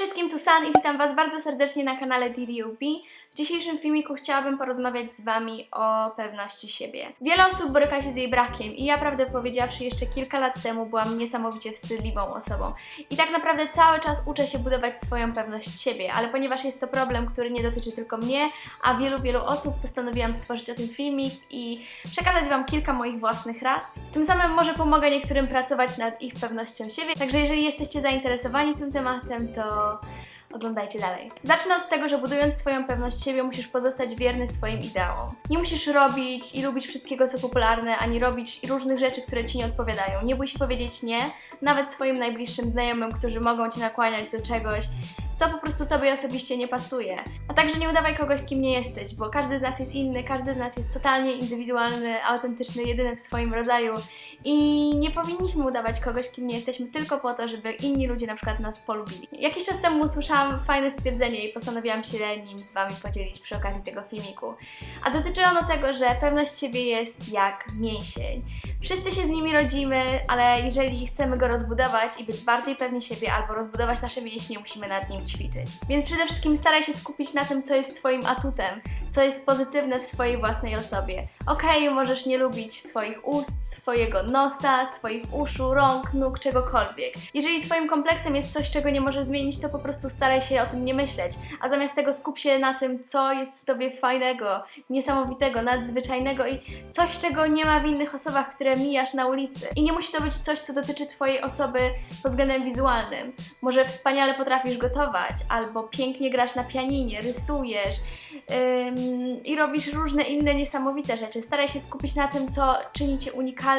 wszystkim, tu San i witam Was bardzo serdecznie na kanale DDUP. W dzisiejszym filmiku chciałabym porozmawiać z Wami o pewności siebie. Wiele osób boryka się z jej brakiem i ja prawdę powiedziawszy jeszcze kilka lat temu byłam niesamowicie wstydliwą osobą. I tak naprawdę cały czas uczę się budować swoją pewność siebie, ale ponieważ jest to problem, który nie dotyczy tylko mnie, a wielu, wielu osób, postanowiłam stworzyć o tym filmik i przekazać Wam kilka moich własnych rad. Tym samym może pomogę niektórym pracować nad ich pewnością siebie, także jeżeli jesteście zainteresowani tym tematem, to oglądajcie dalej. Zacznę od tego, że budując swoją pewność siebie, musisz pozostać wierny swoim ideałom. Nie musisz robić i lubić wszystkiego, co popularne, ani robić różnych rzeczy, które ci nie odpowiadają. Nie bój się powiedzieć nie, nawet swoim najbliższym znajomym, którzy mogą cię nakłaniać do czegoś, co po prostu tobie osobiście nie pasuje. A także nie udawaj kogoś, kim nie jesteś, bo każdy z nas jest inny, każdy z nas jest totalnie indywidualny, autentyczny, jedyny w swoim rodzaju i nie powinniśmy udawać kogoś, kim nie jesteśmy, tylko po to, żeby inni ludzie na przykład nas polubili. Jakiś czas temu usłyszałam fajne stwierdzenie i postanowiłam się nim z Wami podzielić przy okazji tego filmiku. A dotyczy ono tego, że pewność siebie jest jak mięsień. Wszyscy się z nimi rodzimy, ale jeżeli chcemy go rozbudować i być bardziej pewni siebie albo rozbudować nasze mięśnie, musimy nad nim ćwiczyć. Więc przede wszystkim staraj się skupić na tym, co jest Twoim atutem, co jest pozytywne w swojej własnej osobie. Okej, możesz nie lubić swoich ust, swojego nosa, swoich uszu, rąk, nóg, czegokolwiek. Jeżeli Twoim kompleksem jest coś, czego nie możesz zmienić, to po prostu staraj się o tym nie myśleć, a zamiast tego skup się na tym, co jest w Tobie fajnego, niesamowitego, nadzwyczajnego i coś, czego nie ma w innych osobach, które mijasz na ulicy. I nie musi to być coś, co dotyczy Twojej osoby pod względem wizualnym. Może wspaniale potrafisz gotować, albo pięknie grasz na pianinie, rysujesz ym, i robisz różne inne niesamowite rzeczy. Staraj się skupić na tym, co czyni Cię unikalnym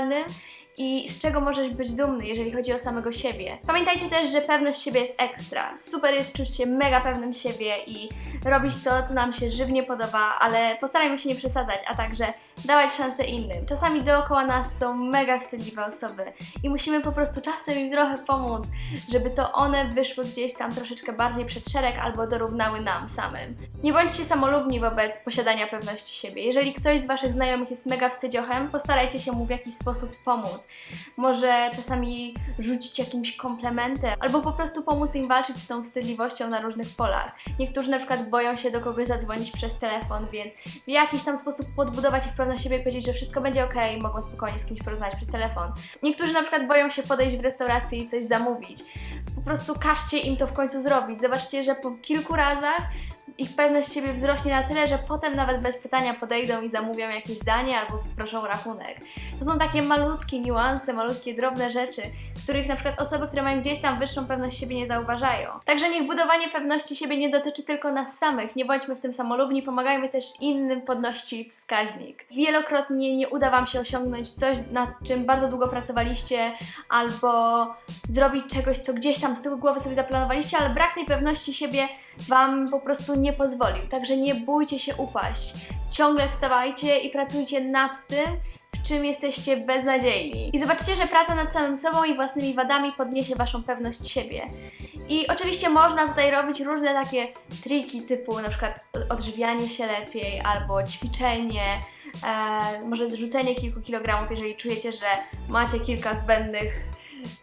i z czego możesz być dumny, jeżeli chodzi o samego siebie. Pamiętajcie też, że pewność siebie jest ekstra. Super jest czuć się mega pewnym siebie i robić to, co nam się żywnie podoba, ale postarajmy się nie przesadzać, a także dawać szansę innym. Czasami dookoła nas są mega wstydliwe osoby i musimy po prostu czasem im trochę pomóc, żeby to one wyszły gdzieś tam troszeczkę bardziej przed szereg albo dorównały nam samym. Nie bądźcie samolubni wobec posiadania pewności siebie. Jeżeli ktoś z Waszych znajomych jest mega wstydziochem, postarajcie się mu w jakiś sposób pomóc. Może czasami rzucić jakimś komplementem, albo po prostu pomóc im walczyć z tą wstydliwością na różnych polach. Niektórzy na przykład boją się do kogoś zadzwonić przez telefon, więc w jakiś tam sposób podbudować ich pewność siebie i powiedzieć, że wszystko będzie ok, mogą spokojnie z kimś porozmawiać przez telefon. Niektórzy na przykład boją się podejść w restauracji i coś zamówić. Po prostu każcie im to w końcu zrobić. Zobaczcie, że po kilku razach ich pewność siebie wzrośnie na tyle, że potem nawet bez pytania podejdą i zamówią jakieś danie albo proszą rachunek. To są takie malutkie niuanse, malutkie drobne rzeczy, których na przykład osoby, które mają gdzieś tam wyższą pewność siebie nie zauważają. Także niech budowanie pewności siebie nie dotyczy tylko nas samych, nie bądźmy w tym samolubni, pomagajmy też innym podnościć wskaźnik. Wielokrotnie nie uda Wam się osiągnąć coś, nad czym bardzo długo pracowaliście, albo zrobić czegoś, co gdzieś tam z tyłu głowy sobie zaplanowaliście, ale brak tej pewności siebie Wam po prostu nie pozwolił. Także nie bójcie się upaść. Ciągle wstawajcie i pracujcie nad tym, czym jesteście beznadziejni. I zobaczycie, że praca nad samym sobą i własnymi wadami podniesie Waszą pewność siebie. I oczywiście można tutaj robić różne takie triki typu na przykład odżywianie się lepiej albo ćwiczenie, e, może zrzucenie kilku kilogramów, jeżeli czujecie, że macie kilka zbędnych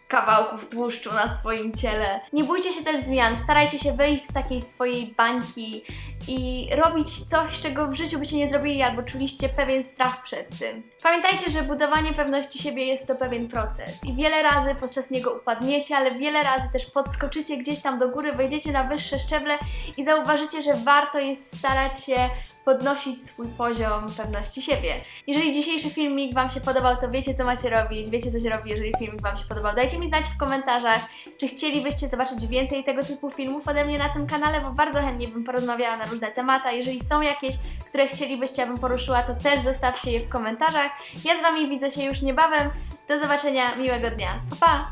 kawałków tłuszczu na swoim ciele. Nie bójcie się też zmian, starajcie się wyjść z takiej swojej bańki i robić coś, czego w życiu byście nie zrobili albo czuliście pewien strach przed tym. Pamiętajcie, że budowanie pewności siebie jest to pewien proces i wiele razy podczas niego upadniecie, ale wiele razy też podskoczycie gdzieś tam do góry, wejdziecie na wyższe szczeble i zauważycie, że warto jest starać się podnosić swój poziom pewności siebie. Jeżeli dzisiejszy filmik Wam się podobał, to wiecie co macie robić, wiecie co się robi, jeżeli filmik Wam się podobał. Dajcie mi znać w komentarzach, czy chcielibyście zobaczyć więcej tego typu filmów ode mnie na tym kanale, bo bardzo chętnie bym porozmawiała na wynagrodzenia tematy. Jeżeli są jakieś, które chcielibyście, abym poruszyła, to też zostawcie je w komentarzach. Ja z Wami widzę się już niebawem. Do zobaczenia, miłego dnia. Pa! pa.